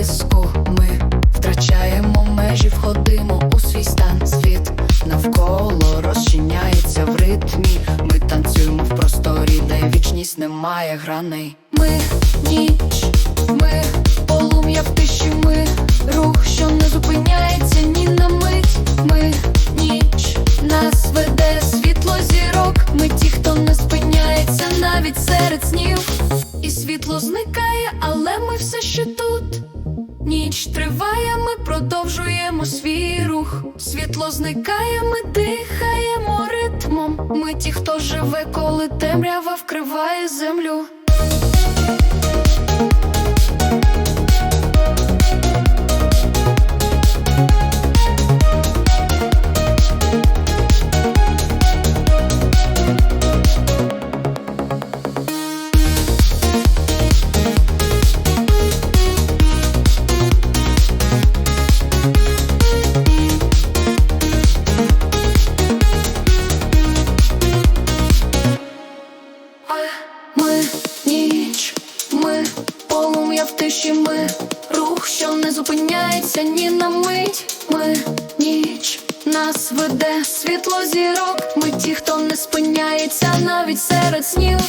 піску. Ми втрачаємо межі, входимо у свій стан. Світ навколо розчиняється в ритмі. Ми танцюємо в просторі, де вічність немає граней. Ми ніч, ми полум'я в тиші, ми рух, що не зупиняється ні на мить. Ми ніч, нас веде світло зірок. Ми ті, хто не спиняється навіть серед снів. Світло зникає, але ми все ще тут. Ніч триває, ми продовжуємо свій рух. Світло зникає, ми дихаємо ритмом. Ми ті, хто живе, коли темрява вкриває землю. Ми ніч, ми полум'я в тиші, ми рух, що не зупиняється ні на мить. Ми ніч, нас веде світло зірок. Ми ті, хто не спиняється навіть серед снів.